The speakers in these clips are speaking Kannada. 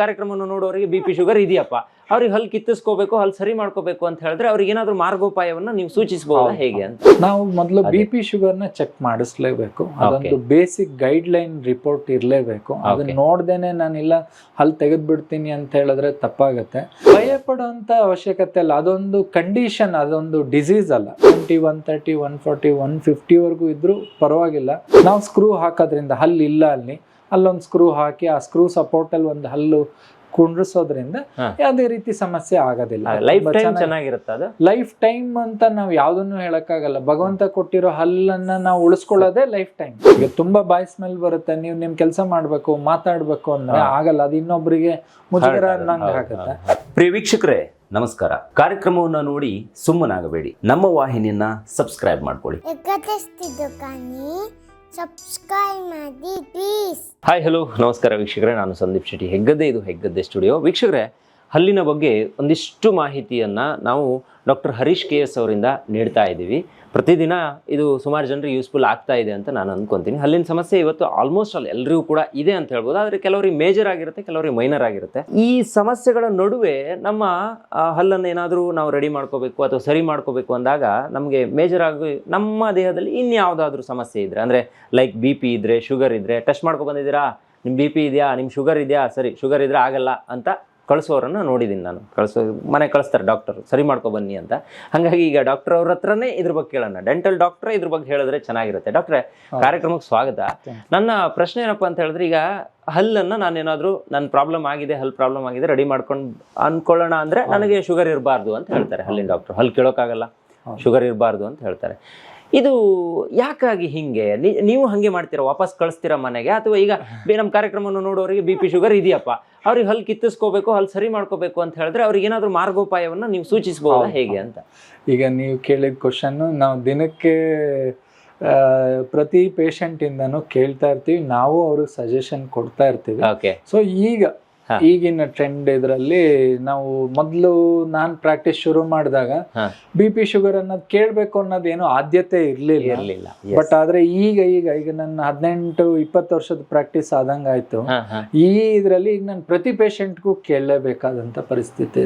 ಕಾರ್ಯಕ್ರಮವನ್ನು ನೋಡೋರಿಗೆ ಬಿ ಪಿ ಶುಗರ್ ಇದೆಯಪ್ಪ. ಅವ್ರಿಗೆ ಹಲ್ ಕಿತ್ತಿಸ್ಕೋಬೇಕು ಹಲ್ ಸರಿ ಮಾಡ್ಕೋಬೇಕು ಅಂತ ಹೇಳಿದ್ರೆ ಅವ್ರಿಗೆ ಏನಾದ್ರು ಮಾರ್ಗೋಪಾಯವನ್ನ ನೀವು ಸೂಚಿಸಬಹುದು ಹೇಗೆ ಅಂತ? ನಾವು ಮೊದಲು. ಬಿ ಪಿ ಶುಗರ್ನ ಚೆಕ್ ಮಾಡಿಸ್ಲೇಬೇಕು. ಅದೊಂದು ಬೇಸಿಕ್ ಗೈಡ್ ಲೈನ್ ರಿಪೋರ್ಟ್ ಇರಲೇಬೇಕು. ಅದನ್ನ ನೋಡ್ದೇನೆ ನೋಡ್ದೇನೆ ನಾನಿಲ್ಲ ಹಲ್ ತೆಗೆದ್ಬಿಡ್ತೀನಿ ಅಂತ ಹೇಳಿದ್ರೆ ತಪ್ಪಾಗತ್ತೆ. ಭಯ ಪಡುವಂತ ಅವಶ್ಯಕತೆ ಅಲ್ಲ. ಅದೊಂದು ಕಂಡೀಷನ್ ಅದೊಂದು ಡಿಸೀಸ್ ಅಲ್ಲ. Twenty one thirty one forty one ಫಿಫ್ಟಿವರೆಗೂ ಇದ್ರೂ ಪರವಾಗಿಲ್ಲ. ನಾವು ಸ್ಕ್ರೂ ಹಾಕೋದ್ರಿಂದ ಹಲ್ ಇಲ್ಲ ಅಲ್ಲಿ. ಅಲ್ಲೊಂದು ಸ್ಕ್ರೂ ಹಾಕಿ ಆ ಸ್ಕ್ರೂ ಸಪೋರ್ಟ್ ಅಲ್ಲಿ ಒಂದು ಹಲ್ಲು ಕುಂಡ್ರಿಸೋದ್ರಿಂದ. ಯಾವುದೇ ರೀತಿ ಸಮಸ್ಯೆ ಆಗೋದಿಲ್ಲ. ಲೈಫ್ ಟೈಮ್ ಚೆನ್ನಾಗಿರುತ್ತೆ ಅದು. ಲೈಫ್ ಟೈಮ್ ಅಂತ ನಾವು ಯಾವ್ದನ್ನು ಹೇಳಕ್ಕಾಗಲ್ಲ. ಭಗವಂತ ಕೊಟ್ಟಿರೋ ಹಲ್ಲನ್ನ ನಾವು ಉಳಿಸ್ಕೊಳ್ಳೋದೇ ಲೈಫ್ ಟೈಮ್ ಈಗ ತುಂಬಾ ಬಾಯ್ ಸ್ಮೆಲ್ ಬರುತ್ತೆ. ನೀವು ನಿಮ್ ಕೆಲಸ ಮಾಡ್ಬೇಕು ಮಾತಾಡ್ಬೇಕು ಅಂದ್ರೆ ಆಗಲ್ಲ. ಅದು ಇನ್ನೊಬ್ಬರಿಗೆ ಮುಜುಗರ ಅನ್ನಂಗ ಆಗುತ್ತೆ. ಪ್ರಿಯ ವೀಕ್ಷಕರೇ ನಮಸ್ಕಾರ. ಕಾರ್ಯಕ್ರಮವನ್ನು ನೋಡಿ ಸುಮ್ಮನಾಗಬೇಡಿ. ನಮ್ಮ ವಾಹಿನಿಯನ್ನ ಸಬ್ಸ್ಕ್ರೈಬ್ ಮಾಡ್ಕೊಳ್ಳಿ. ಸಬ್ಸ್ಕ್ರೈಬ್ ಮಾಡಿ ಪ್ಲೀಸ್ ಹಾಯ್ ಹಲೋ ನಮಸ್ಕಾರ ವೀಕ್ಷಕರೇ, ನಾನು ಸಂದೀಪ್ ಶೆಟ್ಟಿ. ಹೆಗ್ಗದ್ದೆ ಇದು, ಹೆಗ್ಗದ್ದೆ ಸ್ಟುಡಿಯೋ ವೀಕ್ಷಕರೇ ಹಲ್ಲಿನ ಬಗ್ಗೆ ಒಂದಿಷ್ಟು ಮಾಹಿತಿಯನ್ನು ನಾವು ಡಾಕ್ಟರ್ ಹರೀಶ್ ಕೆ ಎಸ್ ಅವರಿಂದ ನೀಡ್ತಾ ಇದ್ದೀವಿ. ಪ್ರತಿದಿನ ಇದು ಸುಮಾರು ಜನರಿಗೆ ಯೂಸ್ಫುಲ್ ಆಗ್ತಾ ಇದೆ ಅಂತ ನಾನು ಅಂದ್ಕೊತೀನಿ ಹಲ್ಲಿನ ಸಮಸ್ಯೆ ಇವತ್ತು ಆಲ್ಮೋಸ್ಟ್ ಆಲ್ ಎಲ್ಲರಿಗೂ ಕೂಡ ಇದೆ ಅಂತ ಹೇಳ್ಬೋದು. ಆದರೆ ಕೆಲವರಿಗೆ ಮೇಜರ್ ಆಗಿರುತ್ತೆ, ಕೆಲವರಿಗೆ ಮೈನರ್ ಆಗಿರುತ್ತೆ. ಈ ಸಮಸ್ಯೆಗಳ ನಡುವೆ ನಮ್ಮ ಹಲ್ಲನ್ನು ಏನಾದರೂ ನಾವು ರೆಡಿ ಮಾಡ್ಕೋಬೇಕು ಅಥವಾ ಸರಿ ಮಾಡ್ಕೋಬೇಕು ಅಂದಾಗ ನಮಗೆ ಮೇಜರ್ ಆಗಿ ನಮ್ಮ ದೇಹದಲ್ಲಿ ಇನ್ಯಾವುದಾದ್ರೂ ಸಮಸ್ಯೆ ಇದ್ದರೆ ಅಂದರೆ ಲೈಕ್ ಬಿ ಪಿ ಇದ್ರೆ ಶುಗರ್ ಇದ್ರೆ ಟೆಸ್ಟ್ ಮಾಡ್ಕೊ ಬಂದಿದ್ದೀರಾ ನಿಮ್ಮ ಬಿ ಪಿ ಇದೆಯಾ? ನಿಮ್ಮ ಶುಗರ್ ಇದೆಯಾ? ಸರಿ ಶುಗರ್ ಇದ್ರೆ ಆಗಲ್ಲ ಅಂತ ಕಳಿಸೋರನ್ನು ನೋಡಿದ್ದೀನಿ ನಾನು. ಕಳಿಸೋ ಮನೆ ಕಳಿಸ್ತಾರೆ ಡಾಕ್ಟರ್ ಸರಿ ಮಾಡ್ಕೊ ಬನ್ನಿ ಅಂತ. ಹಾಗಾಗಿ ಈಗ ಡಾಕ್ಟರ್ ಅವ್ರ ಹತ್ರನೇ ಇದ್ರ ಬಗ್ಗೆ ಕೇಳೋಣ. ಡೆಂಟಲ್ ಡಾಕ್ಟರ್ ಇದ್ರ ಬಗ್ಗೆ ಹೇಳಿದ್ರೆ ಚೆನ್ನಾಗಿರುತ್ತೆ. ಡಾಕ್ಟ್ರೆ ಕಾರ್ಯಕ್ರಮಕ್ಕೆ ಸ್ವಾಗತ. ನನ್ನ ಪ್ರಶ್ನೆ ಏನಪ್ಪ ಅಂತ ಹೇಳಿದ್ರೆ ಈಗ ಹಲ್ಲನ್ನ ನಾನೇನಾದರೂ ನನ್ನ ಪ್ರಾಬ್ಲಮ್ ಆಗಿದೆ ಹಲ್ ಪ್ರಾಬ್ಲಮ್ ಆಗಿದೆ ರೆಡಿ ಮಾಡ್ಕೊಂಡು ಅನ್ಕೊಳ್ಳೋಣ ಅಂದ್ರೆ ನನಗೆ ಶುಗರ್ ಇರಬಾರ್ದು ಅಂತ ಹೇಳ್ತಾರೆ. ಹಲ್ಲಿನ ಡಾಕ್ಟರ್ ಹಲ್ಲು ಕೇಳೋಕ್ಕಾಗಲ್ಲ. ಶುಗರ್ ಇರಬಾರ್ದು ಅಂತ ಹೇಳ್ತಾರೆ. ಇದು ಯಾಕಾಗಿ ಹಿಂಗೆ? ನೀವು ಹಂಗೆ ಮಾಡ್ತೀರಾ? ವಾಪಸ್ ಕಳಿಸ್ತೀರಾ ಮನೆಗೆ? ಅಥವಾ ಈಗ ಬೇ- ನಮ್ಮ ಕಾರ್ಯಕ್ರಮವನ್ನು ನೋಡೋರಿಗೆ ಬಿ ಪಿ ಶುಗರ್ ಇದೆಯಪ್ಪ. ಅವ್ರಿಗೆ ಹಲ್ ಕಿತ್ತಿಸ್ಕೋಬೇಕು ಹಲ್ ಸರಿ ಮಾಡ್ಕೋಬೇಕು ಅಂತ ಹೇಳಿದ್ರೆ ಅವ್ರಿಗೆ ಏನಾದರೂ ಮಾರ್ಗೋಪಾಯವನ್ನು ನೀವು ಸೂಚಿಸಬಹುದಾ ಹೇಗೆ ಅಂತ? ಈಗ ನೀವು ಕೇಳಿದ ಕ್ವಶನ್ ನಾವು ದಿನಕ್ಕೆ ಪ್ರತಿ ಪೇಷಂಟ್ ಇಂದನೂ ಕೇಳ್ತಾ ಇರ್ತೀವಿ. ನಾವು ಅವ್ರಿಗೆ ಸಜೆಷನ್ ಕೊಡ್ತಾ ಇರ್ತೀವಿ. ಸೊ ಈಗ. ಈಗಿನ ಟ್ರೆಂಡ್ ಇದರಲ್ಲಿ ನಾವು ಮೊದಲು ನಾನ್ ಪ್ರಾಕ್ಟೀಸ್ ಶುರು ಮಾಡಿದಾಗ. ಬಿ ಪಿ ಶುಗರ್ ಅನ್ನೋದು ಕೇಳಬೇಕು ಅನ್ನೋದು ಏನೋ ಆದ್ಯತೆ ಇರಲಿಲ್ಲ. ಇರ್ಲಿಲ್ಲ. ಬಟ್ ಆದ್ರೆ ಈಗ ಈಗ ಈಗ ನನ್ನ ಹದಿನೆಂಟು ಇಪ್ಪತ್ತು ವರ್ಷದ ಪ್ರಾಕ್ಟೀಸ್ ಆದಂಗ ಆಯ್ತು ಈ ಇದ್ರಲ್ಲಿ ಈಗ ನಾನು ಪ್ರತಿ ಪೇಷಂಟ್ಗೂ ಕೇಳಲೇಬೇಕಾದಂತ ಪರಿಸ್ಥಿತಿ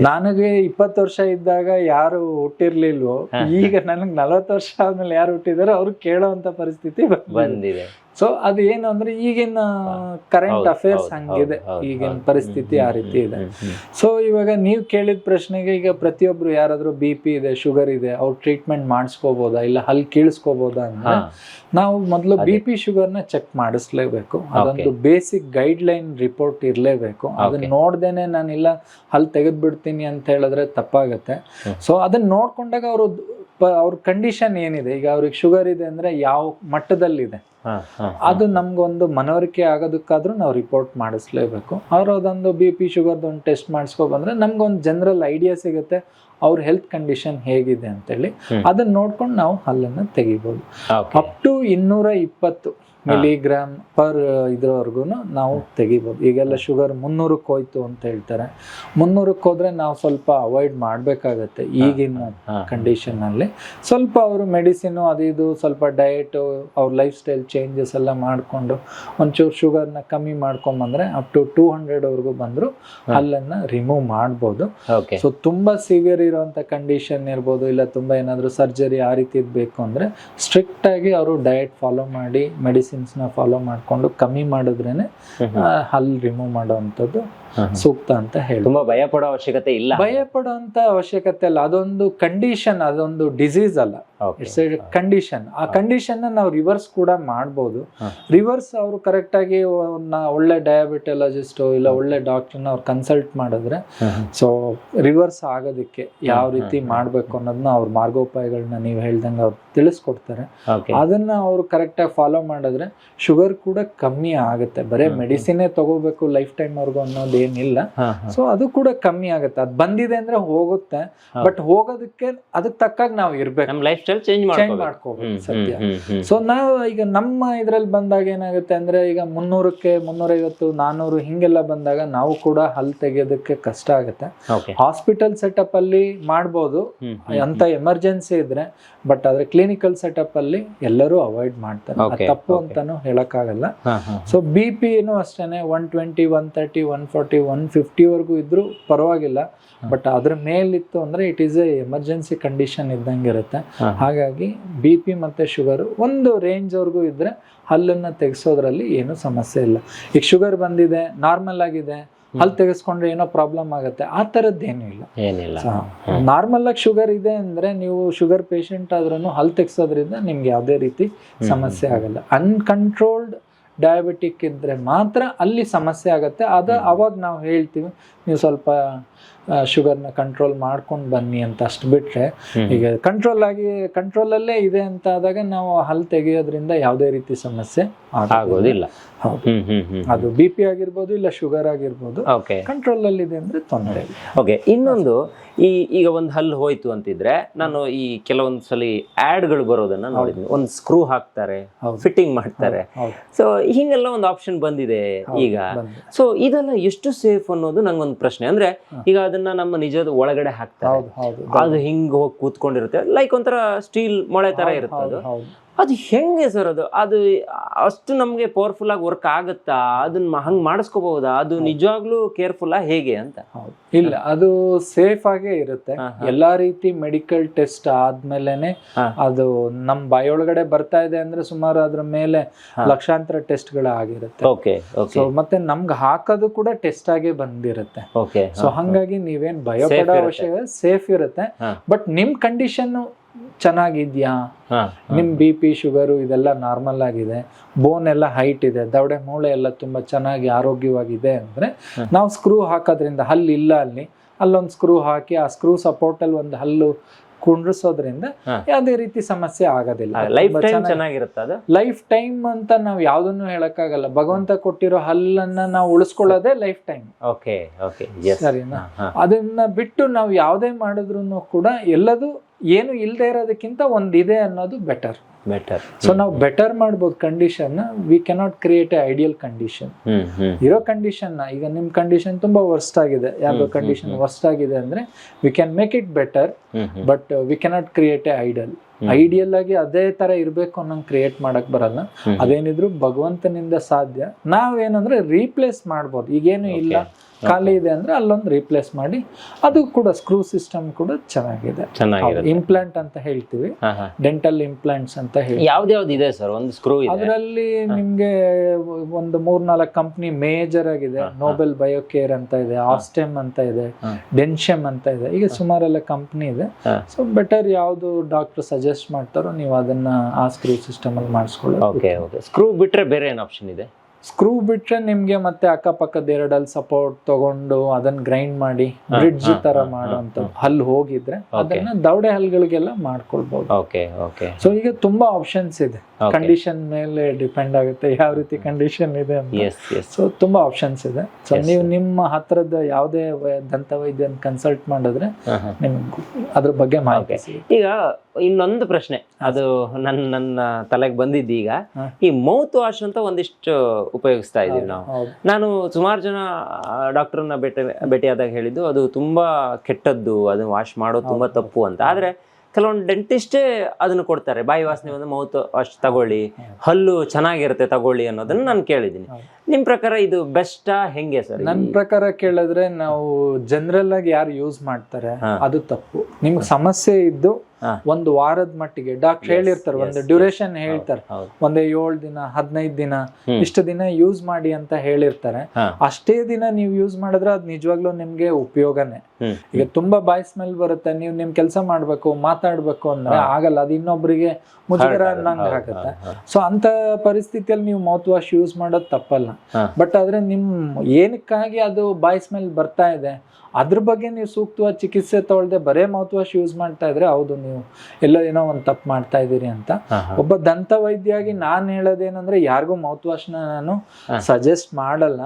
ನನಗೆ ಇಪ್ಪತ್ತು ವರ್ಷ ಇದ್ದಾಗ ಯಾರು ಹುಟ್ಟಿರ್ಲಿಲ್ವೋ ಈಗ ನನಗೆ ನಲವತ್ತು ವರ್ಷ ಆದ್ಮೇಲೆ ಯಾರು ಹುಟ್ಟಿದಾರೋ ಅವ್ರು ಕೇಳೋಂತ ಪರಿಸ್ಥಿತಿ ಬಂದಿದೆ. ಬಂದಿದೆ. ಸೊ ಅದು ಏನು ಅಂದ್ರೆ ಈಗಿನ ಕರೆಂಟ್ ಅಫೇರ್ಸ್ ಹಂಗಿದೆ. ಈಗಿನ ಪರಿಸ್ಥಿತಿ ಆ ರೀತಿ ಇದೆ. ಸೊ ಇವಾಗ ನೀವು ಕೇಳಿದ ಪ್ರಶ್ನೆಗೆ ಈಗ ಪ್ರತಿಯೊಬ್ರು ಯಾರಾದ್ರೂ ಬಿ ಪಿ ಇದೆ ಶುಗರ್ ಇದೆ ಅವ್ರು ಟ್ರೀಟ್ಮೆಂಟ್ ಮಾಡಿಸ್ಕೋಬೋದಾ ಇಲ್ಲ ಹಲ್ ಕೀಳಿಸ್ಕೋಬೋದಾ ಅಂತ ನಾವು ಮೊದಲು. ಬಿ ಪಿ ಶುಗರ್ನ ಚೆಕ್ ಮಾಡಿಸ್ಲೇಬೇಕು. ಅದೊಂದು ಬೇಸಿಕ್ ಗೈಡ್ ಲೈನ್ ರಿಪೋರ್ಟ್ ಇರಲೇಬೇಕು. ಅದನ್ನ. ನೋಡ್ದೇನೆ ನಾನಿಲ್ಲ ಹಲ್ ತೆಗೆದ್ಬಿಡ್ತೀನಿ ಅಂತ ಹೇಳಿದ್ರೆ ತಪ್ಪಾಗತ್ತೆ. ಸೊ ಅದನ್ನ ನೋಡ್ಕೊಂಡಾಗ ಅವರು ಅವ್ರ ಕಂಡೀಷನ್ ಏನಿದೆ? ಈಗ ಅವ್ರಿಗೆ ಶುಗರ್ ಇದೆ ಅಂದ್ರೆ ಯಾವ ಮಟ್ಟದಲ್ಲಿದೆ? ಅದು ನಮ್ಗೊಂದು ಮನವರಿಕೆ ಆಗೋದಕ್ಕಾದ್ರೂ ನಾವು ರಿಪೋರ್ಟ್ ಮಾಡಿಸ್ಲೇಬೇಕು. ಅವ್ರು ಅದೊಂದು ಬಿ ಪಿ ಶುಗರ್ದು ಒಂದು ಟೆಸ್ಟ್ ಮಾಡಿಸ್ಕೊ ಬಂದ್ರೆ ನಮ್ಗೊಂದು ಜನರಲ್ ಐಡಿಯಾ ಸಿಗುತ್ತೆ. ಅವ್ರ ಹೆಲ್ತ್ ಕಂಡೀಷನ್ ಹೇಗಿದೆ ಅಂತೇಳಿ ಹೇಳಿ ಅದನ್ನ ನೋಡ್ಕೊಂಡು ನಾವು ಹಲ್ಲನ್ನು ತೆಗಿಬೋದು. ಅಪ್ ಟು ಇನ್ನೂರ ಇಪ್ಪತ್ತು ಮಿಲಿಗ್ರಾಮ್ ಪರ್ ಇದ್ರವರೆಗೂ ನಾವು ತೆಗಿಬೋದು. ಈಗೆಲ್ಲ ಶುಗರ್ ಮುನ್ನೂರಕ್ಕೆ ಹೋಯ್ತು ಅಂತ ಹೇಳ್ತಾರೆ. ಮುನ್ನೂರಕ್ಕೆ ಹೋದ್ರೆ ನಾವು ಸ್ವಲ್ಪ ಅವಾಯ್ಡ್ ಮಾಡಬೇಕಾಗತ್ತೆ ಈಗಿನ ಹಾ. ಕಂಡೀಷನ್ ಅಲ್ಲಿ. ಸ್ವಲ್ಪ ಅವರು ಮೆಡಿಸಿನ್ ಅದು ಇದು ಸ್ವಲ್ಪ ಡಯಟ್ ಅವ್ರ ಲೈಫ್ ಸ್ಟೈಲ್ ಚೇಂಜಸ್ ಎಲ್ಲ ಮಾಡಿಕೊಂಡು ಒಂಚೂರು ಶುಗರ್ನ ಕಮ್ಮಿ ಮಾಡ್ಕೊಂಬಂದ್ರೆ ಅಪ್ ಟು ಟೂ ಹಂಡ್ರೆಡ್ವರೆಗೂ ಬಂದರೂ ಬಂದ್ರು ಅಲ್ಲನ್ನ ರಿಮೂವ್ ಮಾಡ್ಬೋದು. ಸೊ ತುಂಬಾ ಸಿವಿಯರ್ ಇರುವಂತ ಕಂಡೀಷನ್ ಇರ್ಬೋದು ಇಲ್ಲ ತುಂಬಾ ಏನಾದರೂ ಸರ್ಜರಿ ಆ ರೀತಿ ಬೇಕು ಅಂದ್ರೆ ಸ್ಟ್ರಿಕ್ಟಾಗಿ ಅವರು ಡಯಟ್ ಫಾಲೋ ಮಾಡಿ ಮೆಡಿಸಿನ್ಸ್ನ ಫಾಲೋ ಮಾಡ್ಕೊಂಡು ಕಮ್ಮಿ ಮಾಡಿದ್ರೇ ಹ್ಮ್, ಹ್ಮ್. ಆ, ಹಲ್ ರಿಮೂವ್ ಮಾಡುವಂಥದ್ದು. ಸೂಕ್ತ ಅಂತ ಹೇಳಿ. ತುಂಬಾ ಭಯ ಪಡೋ ಅವಶ್ಯಕತೆ ಇಲ್ಲ. ಭಯ ಪಡುವಂತ ಅವಶ್ಯಕತೆ ಅಲ್ಲ. ಅದೊಂದು ಕಂಡೀಷನ್ ಅದೊಂದು ಡಿಸೀಸ್ ಅಲ್ಲ. ಇಟ್ಸ್ ಎ ಕಂಡೀಷನ್ ಆ ಕಂಡೀಷನ್ ನಾವು ರಿವರ್ಸ್ ಕೂಡ ಮಾಡ್ಬೋದು. ರಿವರ್ಸ್ ಅವರು ಕರೆಕ್ಟ್ ಆಗಿ ಒಳ್ಳೆ ಡಯಾಬಿಟಲಜಿಸ್ಟ್ ಇಲ್ಲ ಒಳ್ಳೆ ಡಾಕ್ಟರ್ನ ಅವ್ರು ಕನ್ಸಲ್ಟ್ ಮಾಡಿದ್ರೆ. ಸೊ ರಿವರ್ಸ್ ಆಗೋದಕ್ಕೆ ಯಾವ ರೀತಿ ಮಾಡ್ಬೇಕು ಅನ್ನೋದನ್ನ ಅವ್ರ ಮಾರ್ಗೋಪಾಯಗಳನ್ನ ನೀವು ಹೇಳ್ದಂಗೆ ಅವ್ರು ತಿಳಿಸ್ಕೊಡ್ತಾರೆ. ಅದನ್ನ ಅವರು ಕರೆಕ್ಟಾಗಿ ಫಾಲೋ ಮಾಡಿದ್ರೆ ಶುಗರ್ ಕೂಡ ಕಮ್ಮಿ ಆಗುತ್ತೆ. ಬರೀ ಮೆಡಿಸಿನ್ ಮೆಡಿಸಿನೇ ತಗೋಬೇಕು ಲೈಫ್ ಟೈಮ್ ಅವ್ರಿಗೂ ಅನ್ನೋದು ಏನಿಲ್ಲ. ಸೊ ಅದು ಕೂಡ ಕಮ್ಮಿ ಆಗುತ್ತೆ. ಅದು ಬಂದಿದೆ ಅಂದ್ರೆ ಹೋಗುತ್ತೆ. ಬಟ್ ಹೋಗೋದಕ್ಕೆ ಅದಕ್ಕೆ ತಕ್ಕಾಗ ನಾವು ಇರ್ಬೇಕು. ನಮ್ಮ ಲೈಫ್ ಸ್ಟೈಲ್ ಚೇಂಜ್ ಚೇಂಜ್ ಮಾಡ್ಕೋಬೇಕು. ಸದ್ಯ. ಸೊ ನಾವು ಈಗ ನಮ್ಮ ಇದ್ರಲ್ಲಿ ಬಂದಾಗ ಏನಾಗುತ್ತೆ ಅಂದ್ರೆ ಈಗ ಮುನ್ನೂರಕ್ಕೆ ಮುನ್ನೂರೈವತ್ತು ನಾನೂರು ಹಿಂಗೆಲ್ಲ ಬಂದಾಗ ನಾವು ಕೂಡ ಹಲ್ ತೆಗೆಯೋದಕ್ಕೆ ಕಷ್ಟ ಆಗುತ್ತೆ. ಹಾಸ್ಪಿಟಲ್ ಸೆಟಪ್ ಅಲ್ಲಿ ಮಾಡ್ಬೋದು. ಅಂತ ಎಮರ್ಜೆನ್ಸಿ ಇದ್ರೆ ಬಟ್ ಆದ್ರೆ ಕ್ಲಿನಿಕಲ್ ಸೆಟಪ್ ಅಲ್ಲಿ ಎಲ್ಲರೂ ಅವಾಯ್ಡ್ ಮಾಡ್ತಾರೆ. ತಪ್ಪು. ಅಂತಾನು ಹೇಳಕ್ಕಾಗಲ್ಲ. ಸೊ ಬಿ ಪಿನೂ ಅಷ್ಟೇನೆ one twenty one thirty one forty one ಫಿಫ್ಟಿವರೆಗೂ ಇದ್ದರೂ ಪರವಾಗಿಲ್ಲ. ಬಟ್ ಅದ್ರ ಮೇಲಿತ್ತು ಅಂದ್ರೆ it is a emergency condition ಇದ್ದಂಗೆ ಇರುತ್ತೆ. ಹಾಗಾಗಿ ಬಿ ಪಿ ಮತ್ತೆ ಶುಗರ್ ಒಂದು ರೇಂಜ್ ಇದ್ದರೆ ಇದ್ರೆ ಹಲ್ಲನ್ನ ತೆಗೆಸೋದ್ರಲ್ಲಿ ಏನು ಸಮಸ್ಯೆ ಇಲ್ಲ. ಈಗ ಶುಗರ್ ಬಂದಿದೆ ನಾರ್ಮಲ್ ಆಗಿದೆ ಹಲ್ ತೆಗೆಸ್ಕೊಂಡ್ರೆ ಏನೋ ಪ್ರಾಬ್ಲಮ್ ಆಗುತ್ತೆ. ಆ ಥರದ್ದೇನು ಇಲ್ಲ. ಏನಿಲ್ಲ. ನಾರ್ಮಲ್ ಆಗಿ ಶುಗರ್ ಇದೆ ಅಂದ್ರೆ ನೀವು ಶುಗರ್ ಪೇಷಂಟ್ ಆದ್ರೂ ಹಲ್ ತೆಗೆಸೋದ್ರಿಂದ ನಿಮ್ಗೆ ಯಾವುದೇ ರೀತಿ ಸಮಸ್ಯೆ ಆಗಲ್ಲ. ಅನ್ಕಂಟ್ರೋಲ್ಡ್ ಡಯಾಬಿಟಿಕ್ ಇದ್ದರೆ ಮಾತ್ರ ಅಲ್ಲಿ ಸಮಸ್ಯೆ ಆಗುತ್ತೆ. ಅದು ಅವಾಗ ನಾವು ಹೇಳ್ತೀವಿ ನೀವು ಸ್ವಲ್ಪ ಶುಗರ್ನ ಕಂಟ್ರೋಲ್ ಮಾಡ್ಕೊಂಡು ಬನ್ನಿ ಅಂತ ಅಷ್ಟು ಬಿಟ್ರೆ ಹ್ಮ್. ಈಗ ಕಂಟ್ರೋಲ್ ಆಗಿ ಕಂಟ್ರೋಲ್ ಅಲ್ಲೇ ಇದೆ ಅಂತ ಆದಾಗ ನಾವು ಹಲ್ ತೆಗೆಯೋದ್ರಿಂದ ಯಾವುದೇ ರೀತಿ ಸಮಸ್ಯೆ ಆಗೋದಿಲ್ಲ. ಅದು ಬಿ ಪಿ ಆಗಿರ್ಬೋದು ಇಲ್ಲ ಶುಗರ್ ಆಗಿರ್ಬೋದು ಕಂಟ್ರೋಲ್ ಅಲ್ಲಿ ಇದೆ ಅಂದ್ರೆ ತೊಂದರೆ ಓಕೆ ಇನ್ನೊಂದು ಈ ಈಗ ಒಂದು ಹಲ್ಲು ಹೋಯ್ತು ಅಂತಿದ್ರೆ ನಾನು ಈ ಕೆಲವೊಂದು ಸಲ ಗಳು ಬರೋದನ್ನ ನೋಡಿದ್ವಿ ಒಂದು ಸ್ಕ್ರೂ ಹಾಕ್ತಾರೆ. ಫಿಟ್ಟಿಂಗ್ ಮಾಡ್ತಾರೆ. ಸೊ ಹಿಂಗೆಲ್ಲ ಒಂದು ಆಪ್ಷನ್ ಬಂದಿದೆ ಈಗ. ಸೊ ಇದೆಲ್ಲ ಎಷ್ಟು ಸೇಫ್ ಅನ್ನೋದು ನಂಗೊಂದು ಪ್ರಶ್ನೆ. ಅಂದ್ರೆ ಈಗ ಅದನ್ನ ನಮ್ಮ ನಿಜದ ಒಳಗಡೆ ಹಾಕ್ತಾರೆ. ಅದು ಹಿಂಗ್ ಹೋಗಿ ಕೂತ್ಕೊಂಡಿರುತ್ತೆ. ಲೈಕ್ ಒಂಥರ ಸ್ಟೀಲ್ ಮೊಳೆ ತರ ಇರುತ್ತೆ ಅದು ಅದು ಹೆಂಗೆ ಸರ್ ಅದು? ಅದು ಅಷ್ಟು ನಮಗೆ ಪವರ್ಫುಲ್ ಆಗಿ ವರ್ಕ್ ಆಗುತ್ತಾ? ಅದನ್ನ ಹಂಗೆ ಮಾಡಿಸ್ಕೋಬಹುದಾ? ಅದು ನಿಜವಾಗ್ಲೂ ಕೇರ್ಫುಲ್ ಹೇಗೆ ಅಂತ? ಇಲ್ಲ ಅದು ಸೇಫ್ ಆಗೇ ಇರುತ್ತೆ. ಎಲ್ಲಾ ರೀತಿ ಮೆಡಿಕಲ್ ಟೆಸ್ಟ್ ಆದ್ಮೇಲೆನೆ ಅದು ನಮ್ ಬಾಯೊಳಗಡೆ ಬರ್ತಾ ಇದೆ ಅಂದ್ರೆ ಸುಮಾರು ಅದ್ರ ಮೇಲೆ ಲಕ್ಷಾಂತರ ಟೆಸ್ಟ್ಗಳ ಆಗಿರುತ್ತೆ ಓಕೆ ಓಕೆ ಸೊ ಮತ್ತೆ ನಮ್ಗೆ ಹಾಕೋದು ಕೂಡ ಟೆಸ್ಟ್ ಆಗಿ ಬಂದಿರುತ್ತೆ. ಓಕೆ ಸೊ ಹಂಗಾಗಿ ನೀವೇನ್ ಭಯ ವಿಷಯ ಪಡೋ ಅವಶ್ಯಕ ಸೇಫ್ ಇರುತ್ತೆ. ಬಟ್ ನಿಮ್ ಕಂಡೀಷನ್ ಚೆನ್ನಾಗಿದ್ಯಾ? ಹಾ ನಿಮ್ ಬಿ ಪಿ ಶುಗರು ಇದೆಲ್ಲ ನಾರ್ಮಲ್ ಆಗಿದೆ. ಬೋನ್ ಎಲ್ಲ ಹೈಟ್ ಇದೆ. ದವಡೆ ಮೂಳೆ ಎಲ್ಲ ತುಂಬಾ ಚೆನ್ನಾಗಿ ಆರೋಗ್ಯವಾಗಿದೆ ಅಂದ್ರೆ ನಾವು ಸ್ಕ್ರೂ ಹಾಕೋದ್ರಿಂದ ಹಲ್ಲು ಇಲ್ಲ ಅಲ್ಲಿ ಅಲ್ಲೊಂದು ಸ್ಕ್ರೂ ಹಾಕಿ ಆ ಸ್ಕ್ರೂ ಸಪೋರ್ಟ್ ಅಲ್ಲಿ ಒಂದು ಹಲ್ಲು ಕುಂಡ್ರಿಸೋದ್ರಿಂದ. ಯಾವುದೇ ರೀತಿ ಸಮಸ್ಯೆ ಆಗೋದಿಲ್ಲ. ಲೈಫ್ ಟೈಮ್ ಚೆನ್ನಾಗಿರುತ್ತೆ ಅದು? ಲೈಫ್ ಟೈಮ್ ಅಂತ ನಾವು ಯಾವ್ದನ್ನು ಹೇಳಕ್ಕಾಗಲ್ಲ. ಭಗವಂತ ಕೊಟ್ಟಿರೋ ಹಲ್ಲನ್ನ ನಾವು ಉಳಿಸ್ಕೊಳ್ಳೋದೇ ಲೈಫ್ ಟೈಮ್ ಓಕೆ ಓಕೆ ಸರಿನಾ? ಅದನ್ನ ಬಿಟ್ಟು ನಾವು ಯಾವುದೇ ಮಾಡಿದ್ರು ಕೂಡ ಎಲ್ಲದು ಏನು ಇಲ್ಲದೆ ಇರೋದಕ್ಕಿಂತ ಒಂದು ಇದೆ ಅನ್ನೋದು ಬೆಟರ್ ಬೆಟರ್ ಸೊ ನಾವು ಬೆಟರ್ ಮಾಡ್ಬೋದು condition we cannot create a ideal condition ಇರೋ ಕಂಡೀಷನ್ ಈಗ ನಿಮ್ ಕಂಡೀಷನ್ ತುಂಬಾ ವರ್ಸ್ಟ್ ಆಗಿದೆ. ಯಾವ ಕಂಡೀಷನ್ ವರ್ಸ್ಟ್ ಆಗಿದೆ ಅಂದ್ರೆ we can make it better but we cannot create a ideal ideal ಆಗಿ ಅದೇ ತರ ಇರಬೇಕು ಅನ್ನೋಂಗ್ ಕ್ರಿಯೇಟ್ ಮಾಡಕ್ ಬರಲ್ಲ. ಅದೇನಿದ್ರು ಭಗವಂತನಿಂದ ಸಾಧ್ಯ. ನಾವೇನಂದ್ರೆ ರೀಪ್ಲೇಸ್ ಮಾಡ್ಬೋದು. ಈಗೇನು ಇಲ್ಲ. ಖಾಲಿ ಇದೆ ಅಂದ್ರೆ ಅಲ್ಲೊಂದು ರೀಪ್ಲೇಸ್ ಮಾಡಿ ಅದು ಕೂಡ ಸ್ಕ್ರೂ ಸಿಸ್ಟಮ್ ಕೂಡ ಚೆನ್ನಾಗಿದೆ. ಇಂಪ್ಲಾಂಟ್ ಅಂತ ಹೇಳ್ತೀವಿ. ಡೆಂಟಲ್ ಇಂಪ್ಲಾಂಟ್ಸ್ ಅಂತ ಹೇಳಿ ಯಾವ್ದ್ಯಾವ್ದು ಇದೆ ಸರ್? ಒಂದು ಸ್ಕ್ರೂ ಇದೆ. ಅದರಲ್ಲಿ ನಿಮ್ಗೆ ಒಂದು ಮೂರ್ನಾಲ್ಕು ಕಂಪ್ನಿ ಮೇಜರ್ ಆಗಿದೆ. ನೋಬೆಲ್ ಬಯೋಕೇರ್ ಅಂತ ಇದೆ ಆಸ್ಟೆಮ್ ಅಂತ ಇದೆ ಡೆನ್ಷಮ್ ಡೆನ್ಶೆಮ್ ಅಂತ ಇದೆ. ಈಗ ಸುಮಾರೆಲ್ಲ ಕಂಪ್ನಿ ಇದೆ. ಸೊ ಬೆಟರ್ ಯಾವ್ದು ಡಾಕ್ಟರ್ ಸಜೆಸ್ಟ್ ಮಾಡ್ತಾರೋ ನೀವು ಅದನ್ನ ಆ ಸ್ಕ್ರೂ ಸಿಸ್ಟಮ್ ಅಲ್ಲಿ ಮಾಡಿಸ್ಕೊಳ್ಳಿ ಓಕೆ ಓಕೆ ಸ್ಕ್ರೂ ಬಿಟ್ರೆ ಬೇರೆ ಏನು ಆಪ್ಷನ್ ಇದೆ? ಸ್ಕ್ರೂ ಬಿಟ್ರೆ ನಿಮ್ಗೆ ಮತ್ತೆ ಅಕ್ಕಪಕ್ಕದ ಎರಡಲ್ಲಿ ಸಪೋರ್ಟ್ ತಗೊಂಡು ಅದನ್ನ ಗ್ರೈಂಡ್ ಮಾಡಿ ಬ್ರಿಡ್ಜ್ ತರ ಮಾಡುವಂತ ಹಲ್ಲು ಹೋಗಿದ್ರೆ ಅದನ್ನ ದವಡೆ ಹಲ್ಗಳಿಗೆಲ್ಲ ಮಾಡ್ಕೊಳ್ಬಹುದು ಓಕೆ ಓಕೆ ಸೊ ಈಗ ತುಂಬಾ ಆಪ್ಷನ್ಸ್ ಇದೆ. ಕಂಡೀಷನ್ ಮೇಲೆ ಡಿಪೆಂಡ್ ಆಗುತ್ತೆ ಯಾವ ರೀತಿ ಕಂಡೀಷನ್ ಇದೆ ಅಂತ. ಎಸ್ ಎಸ್ ಸೊ ತುಂಬಾ ಆಪ್ಷನ್ಸ್ ಇದೆ. ಸೊ ನೀವು ನಿಮ್ಮ ಹತ್ರದ ಯಾವುದೇ ದಂತ ವೈದ್ಯನ ಕನ್ಸಲ್ಟ್ ಮಾಡಿದ್ರೆ ನಿಮ್ಗೆ ಅದ್ರ ಬಗ್ಗೆ ಮಾಹಿತಿ ಈಗ ಇನ್ನೊಂದು ಪ್ರಶ್ನೆ. ಅದು ನನ್ನ ನನ್ನ ತಲೆಗೆ ಬಂದಿದ್ದು ಈಗ. ಈ ಮೌತ್ ವಾಶ್ ಅಂತ ಒಂದಿಷ್ಟು ಉಪಯೋಗಿಸ್ತಾ ಇದೀವಿ ನಾವು. ನಾನು ಸುಮಾರು ಜನ ಡಾಕ್ಟರ್ನ ಭೇಟಿ ಭೇಟಿಯಾದಾಗ ಹೇಳಿದ್ದು ಅದು ತುಂಬಾ ಕೆಟ್ಟದ್ದು. ಅದನ್ನ ವಾಶ್ ಮಾಡೋದು ತುಂಬಾ ತಪ್ಪು ಅಂತ. ಆದ್ರೆ ಕೆಲವೊಂದು ಡೆಂಟಿಸ್ಟೇ ಅದನ್ನು ಕೊಡ್ತಾರೆ. ಬಾಯಿ ವಾಸನೆ ಒಂದು ಮೌತ್ ವಾಶ್ ತಗೊಳ್ಳಿ. ಹಲ್ಲು ಚೆನ್ನಾಗಿರುತ್ತೆ ತಗೊಳ್ಳಿ ಅನ್ನೋದನ್ನ ನಾನು ಕೇಳಿದ್ದೀನಿ. ಹೌದು. ನಿಮ್ ಪ್ರಕಾರ ಇದು ಬೆಸ್ಟ್ ಹೆಂಗೆ ಸರ್ ನನ್ನ ಪ್ರಕಾರ ಕೇಳಿದ್ರೆ ನಾವು ಜನರಲ್ ಆಗಿ ಯಾರು ಯೂಸ್ ಮಾಡ್ತಾರೆ ಅದು ತಪ್ಪು. ನಿಮ್ಗೆ ಸಮಸ್ಯೆ ಇದ್ದು. ಒಂದು ವಾರದ ಮಟ್ಟಿಗೆ ಡಾಕ್ಟರ್ ಹೇಳಿರ್ತಾರೆ ಒಂದು ಡ್ಯೂರೇಷನ್ ಹೇಳ್ತಾರೆ. ಒಂದೇ ಏಳು ದಿನ ಹದಿನೈದು ದಿನ. ಇಷ್ಟು ದಿನ ಯೂಸ್ ಮಾಡಿ ಅಂತ ಹೇಳಿರ್ತಾರೆ. ಅಷ್ಟೇ ದಿನ ನೀವು ಯೂಸ್ ಮಾಡಿದ್ರೆ ಅದು ನಿಜವಾಗ್ಲೂ ನಿಮ್ಗೆ ಉಪಯೋಗನೇ. ಈಗ ತುಂಬಾ ಬಾಯ್ ಸ್ಮೆಲ್ ಬರುತ್ತೆ ನೀವು ನಿಮ್ ಕೆಲಸ ಮಾಡ್ಬೇಕು ಮಾತಾಡ್ಬೇಕು ಅಂದ್ರೆ ಆಗಲ್ಲ ಅದು ಇನ್ನೊಬ್ರಿಗೆ ಮುಜುಗರ ಅನ್ನಂಗ್ ಆಗುತ್ತೆ. ಸೊ ಅಂತ ಪರಿಸ್ಥಿತಿಯಲ್ಲಿ ನೀವು ಮೌತ್ ವಾಶ್ ಯೂಸ್ ಮಾಡೋದು ತಪ್ಪಲ್ಲ. ಬಟ್ ಆದ್ರೆ ನಿಮ್ ಏನಕ್ಕಾಗಿ ಅದು ಬಾಯ್ ಸ್ಮೆಲ್ ಬರ್ತಾ ಇದೆ? ಅದ್ರ ಬಗ್ಗೆ ನೀವು ಸೂಕ್ತವಾದ ಚಿಕಿತ್ಸೆ ತಗೊಳ್ದೆ ಬರೇ ಮೌತ್ ವಾಶ್ ಯೂಸ್ ಮಾಡ್ತಾ ಇದ್ರೆ ಹೌದು ನೀವು ಎಲ್ಲೋ ಏನೋ ಒಂದು ತಪ್ಪು ಮಾಡ್ತಾ ಇದ್ದೀರಿ ಅಂತ. ಒಬ್ಬ ದಂತ ವೈದ್ಯಾಗಿ ನಾನು ಹೇಳೋದೇನಂದ್ರೆ ಯಾರಿಗೂ ಮೌತ್ ವಾಶ್ನ ನಾನು ಸಜೆಸ್ಟ್ ಮಾಡಲ್ಲ.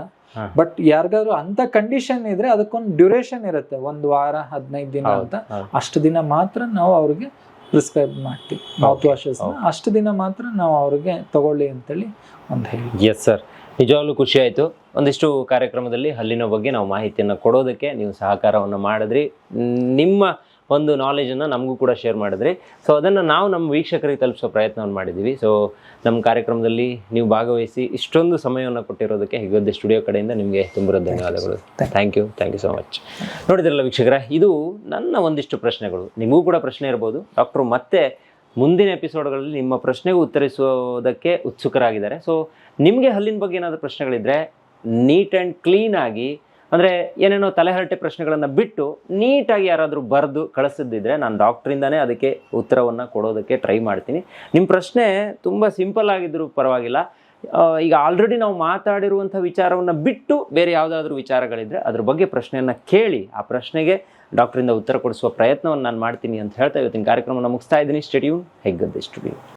ಬಟ್ ಯಾರಿಗಾದ್ರು ಅಂತ ಕಂಡೀಷನ್ ಇದ್ರೆ ಅದಕ್ಕೊಂದು ಡ್ಯೂರೇಷನ್ ಇರುತ್ತೆ ಒಂದು ವಾರ ಹದಿನೈದು ದಿನ ಅಂತ. ಅಷ್ಟು ದಿನ ಮಾತ್ರ ನಾವು ಅವ್ರಿಗೆ ಪ್ರಿಸ್ಕ್ರೈಬ್ ಮಾಡ್ತೀವಿ ಮೌತ್ ವಾಶಸ್. ಅಷ್ಟು ದಿನ ಮಾತ್ರ ನಾವು ಅವ್ರಿಗೆ ತಗೊಳ್ಳಿ ಅಂತೇಳಿ ಒಂದು ಹೇಳಿ ಎಸ್ ಸರ್ ನಿಜವಾಗ್ಲೂ ಖುಷಿ ಆಯಿತು. ಒಂದಿಷ್ಟು ಕಾರ್ಯಕ್ರಮದಲ್ಲಿ ಹಲ್ಲಿನ ಬಗ್ಗೆ ನಾವು ಮಾಹಿತಿಯನ್ನು ಕೊಡೋದಕ್ಕೆ ನೀವು ಸಹಕಾರವನ್ನು ಮಾಡಿದ್ರಿ. ನಿಮ್ಮ ಒಂದು ನಾಲೆಜನ್ನು ನಮಗೂ ಕೂಡ ಶೇರ್ ಮಾಡಿದ್ರಿ. ಸೊ ಅದನ್ನು ನಾವು ನಮ್ಮ ವೀಕ್ಷಕರಿಗೆ ತಲುಪಿಸೋ ಪ್ರಯತ್ನವನ್ನು ಮಾಡಿದ್ದೀವಿ ಸೊ ನಮ್ಮ ಕಾರ್ಯಕ್ರಮದಲ್ಲಿ ನೀವು ಭಾಗವಹಿಸಿ ಇಷ್ಟೊಂದು ಸಮಯವನ್ನು ಕೊಟ್ಟಿರೋದಕ್ಕೆ ಹೆಗ್ಗದ್ದೆ ಸ್ಟುಡಿಯೋ ಕಡೆಯಿಂದ ನಿಮಗೆ ತುಂಬ ಧನ್ಯವಾದಗಳು. Thank you thank you so much ನೋಡಿದ್ರಲ್ಲ ವೀಕ್ಷಕರ, ಇದು ನನ್ನ ಒಂದಿಷ್ಟು ಪ್ರಶ್ನೆಗಳು. ನಿಮಗೂ ಕೂಡ ಪ್ರಶ್ನೆ ಇರ್ಬೋದು. ಡಾಕ್ಟ್ರು ಮತ್ತೆ ಮುಂದಿನ ಎಪಿಸೋಡ್ಗಳಲ್ಲಿ ನಿಮ್ಮ ಪ್ರಶ್ನೆಗೆ ಉತ್ತರಿಸೋದಕ್ಕೆ ಉತ್ಸುಕರಾಗಿದ್ದಾರೆ. ಸೊ ನಿಮಗೆ ಹಲ್ಲಿನ ಬಗ್ಗೆ ಏನಾದರೂ ಪ್ರಶ್ನೆಗಳಿದ್ರೆ ನೀಟ್ ಆ್ಯಂಡ್ ಕ್ಲೀನಾಗಿ ಅಂದರೆ ಏನೇನೋ ತಲೆಹರಟೆ ಪ್ರಶ್ನೆಗಳನ್ನು ಬಿಟ್ಟು ನೀಟಾಗಿ ಯಾರಾದರೂ ಬರೆದು ಕಳಿಸಿದ್ದಿದ್ರೆ ನಾನು ಡಾಕ್ಟ್ರಿಂದನೇ ಅದಕ್ಕೆ ಉತ್ತರವನ್ನು ಕೊಡೋದಕ್ಕೆ ಟ್ರೈ ಮಾಡ್ತೀನಿ. ನಿಮ್ಮ ಪ್ರಶ್ನೆ ತುಂಬ ಸಿಂಪಲ್ ಆಗಿದ್ದರೂ ಪರವಾಗಿಲ್ಲ. ಈಗ ಆಲ್ರೆಡಿ ನಾವು ಮಾತಾಡಿರುವಂಥ ವಿಚಾರವನ್ನು ಬಿಟ್ಟು ಬೇರೆ ಯಾವುದಾದ್ರೂ ವಿಚಾರಗಳಿದ್ರೆ ಅದ್ರ ಬಗ್ಗೆ ಪ್ರಶ್ನೆಯನ್ನು ಕೇಳಿ, ಆ ಪ್ರಶ್ನೆಗೆ ಡಾಕ್ಟ್ರಿಂದ ಉತ್ತರ ಕೊಡಿಸುವ ಪ್ರಯತ್ನವನ್ನು ನಾನು ಮಾಡ್ತೀನಿ ಅಂತ ಹೇಳ್ತಾ ಇವತ್ತಿನ ಕಾರ್ಯಕ್ರಮವನ್ನು ಮುಗಿಸ್ತಾ ಇದ್ದೀನಿ. ಸ್ಟೆಡಿಯೂ ಹೆಗ್ಗದ್ದೆ ಸ್ಟುಡಿಯೋ